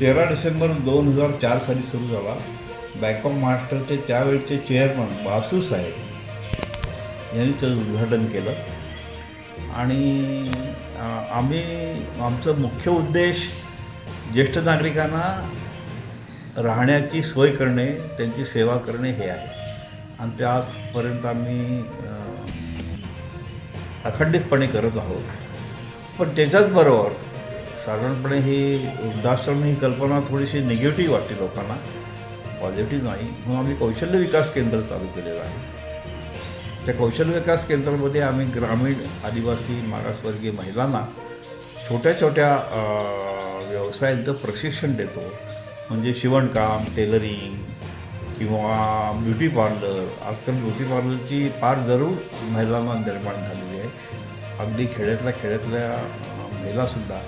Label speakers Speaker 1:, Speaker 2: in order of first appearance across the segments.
Speaker 1: तेरा डिसेंबर दोन हजार चार साली सुरू झाला. बँक ऑफ महाराष्ट्राचे त्यावेळचे चेअरमन बासू साहेब यांनी त्याचं उद्घाटन केलं. आणि आम्ही आमचं मुख्य उद्देश ज्येष्ठ नागरिकांना राहण्याची सोय करणे त्यांची सेवा करणे हे आहे. आणि ते आजपर्यंत आम्ही अखंडितपणे करत आहोत. पण त्याच्याचबरोबर साधारणपणे ही वृद्धाश्रम ही कल्पना थोडीशी निगेटिव्ह वाटते लोकांना. पॉझिटिव्ह नाही. म्हणून आम्ही कौशल्य विकास केंद्र चालू केलेलं आहे. त्या कौशल्य विकास केंद्रामध्ये आम्ही ग्रामीण आदिवासी मागासवर्गीय महिलांना छोट्या छोट्या व्यवसायांचं प्रशिक्षण देतो. म्हणजे शिवणकाम टेलरिंग किंवा ब्युटी पार्लर. आजकाल ब्युटी पार्लरची फार जरूर महिलांना निर्माण झालेली आहे. अगदी खेड्यातल्या खेड्यातल्या महिलासुद्धा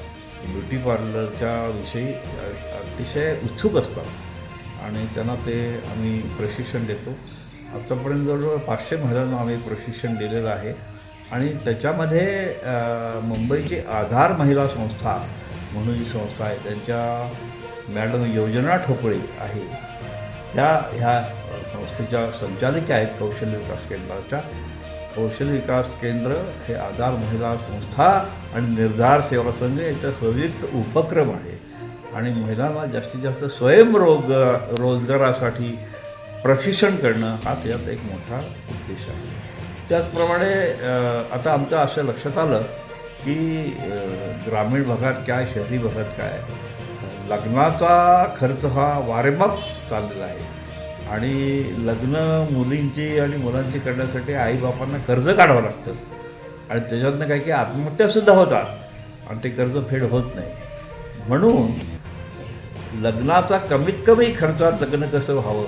Speaker 1: ब्युटी पार्लरच्या विषयी अतिशय उत्सुक असतात आणि त्यांना ते आम्ही प्रशिक्षण देतो. आत्तापर्यंत जवळजवळ पाचशे महिलांना आम्ही प्रशिक्षण दिलेलं आहे. आणि त्याच्यामध्ये मुंबईची आधार महिला संस्था म्हणून जी संस्था आहे त्यांच्या मॅडम योजना ठोकळे आहे. त्या ह्या संस्थेच्या संचालिका आहेत कौशल्य विकास केंद्राच्या. कौशल्य विकास केंद्र हे आधार महिला संस्था आणि निर्धार सेवा संघ याचा संयुक्त उपक्रम आहे. आणि महिलांना जास्तीत जास्त स्वयंरोग रोजगारासाठी प्रशिक्षण करणं हा त्यात एक मोठा उद्देश आहे. त्याचप्रमाणे आता आमचं असं लक्षात आलं की ग्रामीण भागात काय शहरी भागात काय? लग्नाचा खर्च हा वारेमाप चाललेला आहे. आणि लग्न मुलींची आणि मुलांची करण्यासाठी आईबापांना कर्ज काढावं लागतं. आणि त्याच्यातनं काय की आत्महत्यासुद्धा होतात. आणि ते कर्ज फेड होत नाही. म्हणून लग्नाचा कमीत कमी खर्चात लग्न कसं व्हावं?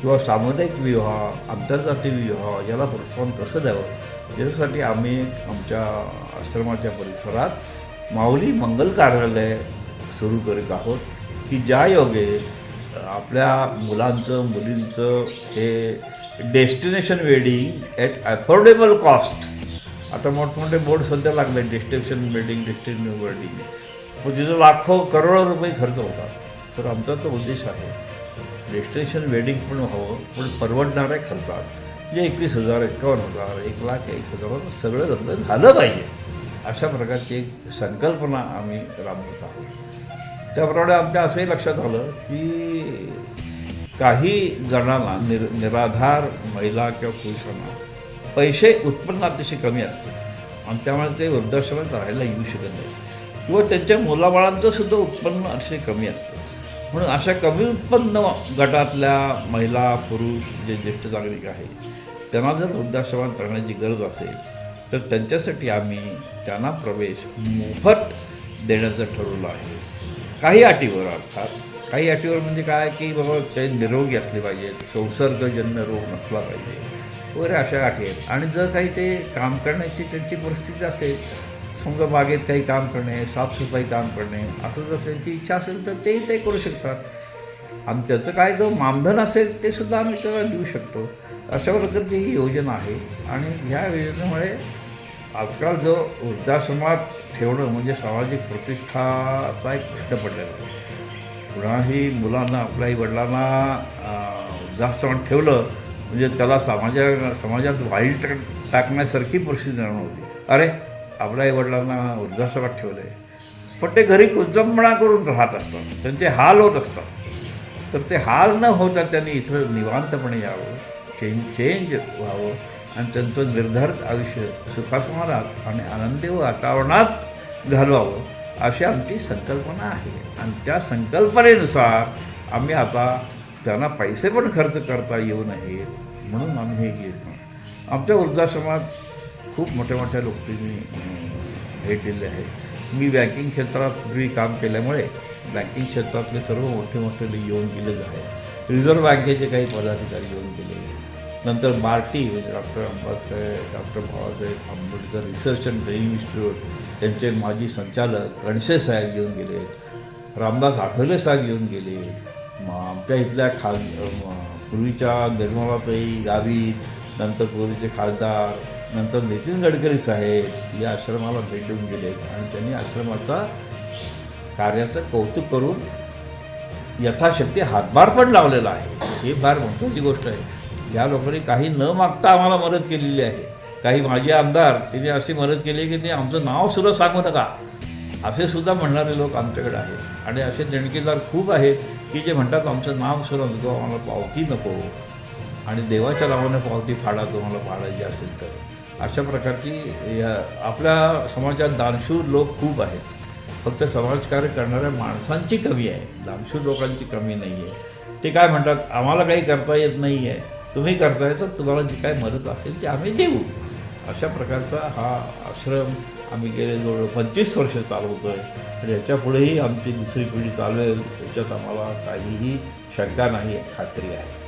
Speaker 1: किंवा सामुदायिक विवाह आंतरजातीय विवाह याला प्रोत्साहन कसं द्यावं? याच्यासाठी आम्ही आमच्या आश्रमाच्या परिसरात माऊली मंगल कार्यालय सुरू करीत आहोत की ज्या योगे आपल्या मुलांचं मुलींचं हे destination wedding at affordable cost आता मोठमोठे बोर्ड सध्या लागले डेस्टिनेशन वेडिंग डेस्टिनेशन वेडिंग पण तिथं लाखो करोडो रुपये खर्च होतात. तर आमचा तो उद्देश आहे. डेस्टिनेशन वेडिंग पण हवं पण परवडणाऱ्या खर्चात. म्हणजे एकवीस हजार एकावन्न हजार एक लाख एक हजार सगळं लग्न झालं पाहिजे. अशा प्रकारची एक संकल्पना आम्ही राबवत आहोत. त्याप्रमाणे आमच्या असंही लक्षात आलं की काही जणांना निर निराधार महिला किंवा पुरुषांना पैसे उत्पन्न अतिशय कमी असतं आणि त्यामुळे ते वृद्धाश्रमात राहायला येऊ शकत नाही किंवा त्यांच्या मुलाबाळांचं सुद्धा उत्पन्न अतिशय कमी असतं. म्हणून अशा कमी उत्पन्न गटातल्या महिला पुरुष जे ज्येष्ठ नागरिक आहेत त्यांना जर वृद्धाश्रमात राहण्याची गरज असेल तर त्यांच्यासाठी आम्ही त्यांना प्रवेश मोफत देण्याचं ठरवलं आहे. काही अटीवर अर्थात. काही अटीवर म्हणजे काय की बाबा ते निरोगी असले पाहिजेत संसर्गजन्य रोग नसला पाहिजे. वगैरे अशा अटी आहेत. आणि जर काही ते काम करण्याची त्यांची परिस्थिती असेल समजा बागेत काही काम करणे साफसफाई काम करणे असं जर त्यांची इच्छा असेल तर तेही ते करू शकतात. आणि त्याचं काय जो मानधन असेल ते सुद्धा आम्ही त्याला देऊ शकतो. अशा प्रकारची ही योजना आहे. आणि ह्या योजनेमुळे आजकाल जो वृद्धाश्रमात ठेवणं म्हणजे सामाजिक प्रतिष्ठाचा एक प्रश्न पडलेला आहे. कुणाही मुलांना आपल्या वडिलांना वृद्धाश्रमात ठेवलं म्हणजे त्याला समाजा समाजात वाईट टाकण्यासारखी परिस्थिती निर्माण होती. अरे आपल्या आई वडिलांना वृद्धाश्रमात ठेवलं आहे पण ते घरी कुजंबणा करून राहत असतात. त्यांचे हाल होत असतात. तर ते हाल न होता त्यांनी इथं निवांतपणे यावं चेंज चेंज व्हावं. आणि त्यांचं निर्धारित आयुष्य सुखासमारात आणि आनंदी वातावरणात घालवावं अशी आमची संकल्पना आहे. आणि त्या संकल्पनेनुसार आम्ही आता त्यांना पैसे पण खर्च करता येऊ नयेत म्हणून आम्ही हे घेतो आमच्या वृद्धाश्रमात खूप मोठ्या मोठ्या लोकांनी भेट दिली आहे. मी बँकिंग क्षेत्रात पूर्वी काम केल्यामुळे बँकिंग क्षेत्रातले सर्व मोठे मोठे येऊन गेलेले आहे रिझर्व्ह बँकेचे काही पदाधिकारी येऊन गेले नंतर मार्टी म्हणजे doctor Ambasaheb doctor Babasaheb Ambedkar research and training institute त्यांचे माजी संचालक रणसे साहेब येऊन गेले रामदास आठवले साहेब येऊन गेले मग आमच्या इथल्या खाल पूर्वीच्या निर्मलाताई गावित नंतर पूर्वीचे खासदार नंतर नितीन गडकरी साहेब या आश्रमाला भेट देऊन गेले आणि त्यांनी आश्रमाचा कार्याचं कौतुक करून यथाशक्ती हातभार पण लावलेला आहे. ही फार महत्त्वाची गोष्ट आहे. या लोकांनी काही न मागता आम्हाला मदत केलेली आहे. काही माजी आमदार तिने अशी मदत केली की ते आमचं नाव सुद्धा सांगू नका. असे सुद्धा म्हणणारे लोक आमच्याकडे आहेत. आणि असे देणगीदार खूप आहेत की जे म्हणतात आमचं नाव सुद्धा नको आम्हाला पावती नको. आणि देवाच्या नावाने पावती फाडा तुम्हाला फाडायची असेल तर. अशा प्रकारची या आपल्या समाजात दानशूर लोक खूप आहेत. फक्त समाजकार्य करणाऱ्या माणसांची कमी आहे. दानशूर लोकांची कमी नाही आहे ते काय म्हणतात आम्हाला काही करता येत नाही आहे तुम्ही करताय तर तुम्हाला जी काय मदत असेल ती आम्ही देऊ. अशा प्रकारचा हा आश्रम आम्ही गेले जवळ पंचवीस वर्ष चालवतो आहे आणि याच्यापुढेही आमची दुसरी पिढी चालेल. याच्यात आम्हाला काहीही शंका नाही आहे खात्री आहे.